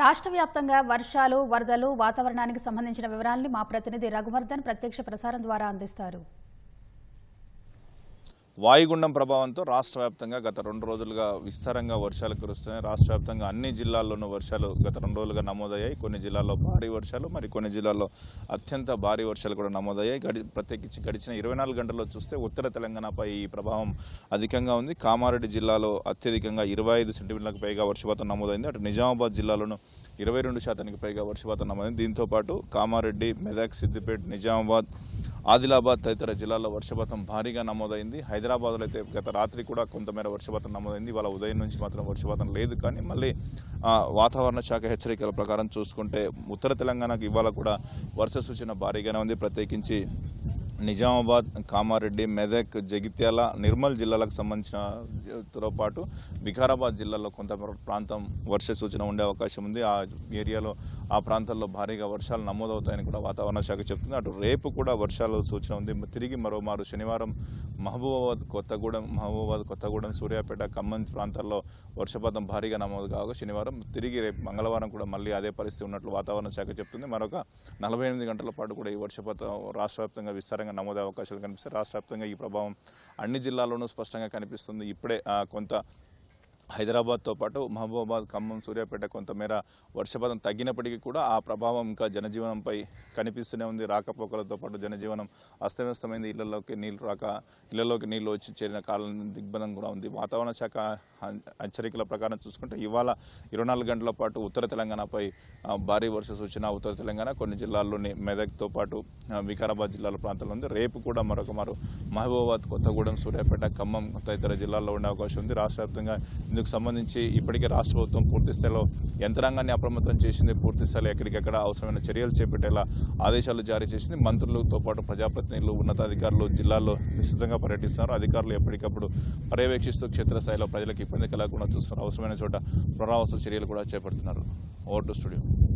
రాష్ట్ర వ్యాప్తంగా వర్షాలు వరదలు వాతావరణానికి సంబంధించిన వివరాల్ని మా ప్రతినిధి రఘువర్ధన్ ప్రత్యక్ష ప్రసారం ద్వారా అందిస్తారు. వాయుగుండం ప్రభావంతో రాష్ట్ర వ్యాప్తంగా గత రెండు రోజులుగా విస్తారంగా వర్షాలు కురుస్తున్నాయి. రాష్ట్ర వ్యాప్తంగా అన్ని జిల్లాల్లోనూ వర్షాలు గత రెండు రోజులుగా నమోదయ్యాయి. కొన్ని జిల్లాల్లో భారీ వర్షాలు మరి కొన్ని జిల్లాల్లో అత్యంత భారీ వర్షాలు కూడా నమోదయ్యాయి. గడి ప్రత్యేకించి గడిచిన ఇరవై నాలుగు గంటల్లో చూస్తే ఉత్తర తెలంగాణపై ఈ ప్రభావం అధికంగా ఉంది. కామారెడ్డి జిల్లాలో అత్యధికంగా ఇరవై ఐదు సెంటీమీటర్లకు పైగా వర్షపాతం నమోదైంది. అటు నిజామాబాద్ జిల్లాలోనూ ఇరవై రెండు శాతానికి పైగా వర్షపాతం నమోదైంది. దీంతో పాటు కామారెడ్డి మెదక్ సిద్దిపేట నిజామాబాద్ ఆదిలాబాద్ తదితర జిల్లాల్లో వర్షపాతం భారీగా నమోదైంది. హైదరాబాద్లో అయితే గత రాత్రి కూడా కొంతమేర వర్షపాతం నమోదైంది. ఇవాళ ఉదయం నుంచి మాత్రం వర్షపాతం లేదు. కానీ మళ్ళీ వాతావరణ శాఖ హెచ్చరికల ప్రకారం చూసుకుంటే ఉత్తర తెలంగాణకు ఇవాళ కూడా వర్ష సూచన భారీగానే ఉంది. ప్రత్యేకించి నిజామాబాద్ కామారెడ్డి మెదక్ జగిత్యాల నిర్మల్ జిల్లాలకు సంబంధించిన తో పాటు వికారాబాద్ జిల్లాలో కొంత ప్రాంతం వర్ష సూచన ఉండే అవకాశం ఉంది. ఆ ఏరియాలో ఆ ప్రాంతాల్లో భారీగా వర్షాలు నమోదవుతాయని కూడా వాతావరణ శాఖ చెప్తుంది. అటు రేపు కూడా వర్షాలు సూచన ఉంది. తిరిగి మరోమారు శనివారం మహబూబాబాద్ కొత్తగూడెం మహబూబాబాద్ కొత్తగూడెం సూర్యాపేట ఖమ్మం ప్రాంతాల్లో వర్షపాతం భారీగా నమోదు కాగా శనివారం తిరిగి రేపు మంగళవారం కూడా మళ్ళీ అదే పరిస్థితి ఉన్నట్లు వాతావరణ శాఖ చెప్తుంది. మరొక నలభై ఎనిమిది గంటల పాటు కూడా ఈ వర్షపాతం రాష్ట్ర వ్యాప్తంగా విస్తారంగా నమోదే అవకాశాలు కనిపిస్తాయి. రాష్ట్ర ఈ ప్రభావం అన్ని జిల్లాల్లోనూ స్పష్టంగా కనిపిస్తుంది. ఇప్పుడే కొంత హైదరాబాద్తో పాటు మహబూబాబాద్ ఖమ్మం సూర్యాపేట కొంతమేర వర్షపాతం తగ్గినప్పటికీ కూడా ఆ ప్రభావం ఇంకా జనజీవనంపై కనిపిస్తూనే ఉంది. రాకపోకలతో పాటు జనజీవనం అస్తవ్యస్తమైంది. ఇళ్ళలోకి నీళ్ళు రాక ఇళ్ళలోకి నీళ్ళు వచ్చి చేరిన కాలం దిగ్బంధం కూడా ఉంది. వాతావరణ శాఖ హెచ్చరికల ప్రకారం చూసుకుంటే ఇవాళ ఇరవై నాలుగు గంటల పాటు ఉత్తర తెలంగాణపై భారీ వర్ష సూచన ఉత్తర తెలంగాణ కొన్ని జిల్లాల్లోని మెదక్తో పాటు వికారాబాద్ జిల్లాల ప్రాంతంలో ఉంది. రేపు కూడా మరొక మరో మహబూబాబాద్ కొత్తగూడెం సూర్యాపేట ఖమ్మం తదితర జిల్లాల్లో ఉండే అవకాశం ఉంది. రాష్ట్ర వ్యాప్తంగా ఇందుకు సంబంధించి ఇప్పటికే రాష్ట్ర ప్రభుత్వం పూర్తిస్థాయిలో యంత్రాంగాన్ని అప్రమత్తం చేసింది పూర్తిస్థాయిలో ఎక్కడికెక్కడ అవసరమైన చర్యలు చేపట్టేలా ఆదేశాలు జారీ చేసింది. మంత్రులతో పాటు ప్రజాప్రతినిధులు ఉన్నతాధికారులు జిల్లాల్లో విస్తృతంగా పర్యటిస్తున్నారు. అధికారులు ఎప్పటికప్పుడు పర్యవేక్షిస్తూ క్షేత్రస్థాయిలో ప్రజలకు ఇబ్బంది కలగకుండా చూస్తున్నారు. అవసరమైన చోట పునరావాస చర్యలు కూడా చేపడుతున్నారు. Over to studio.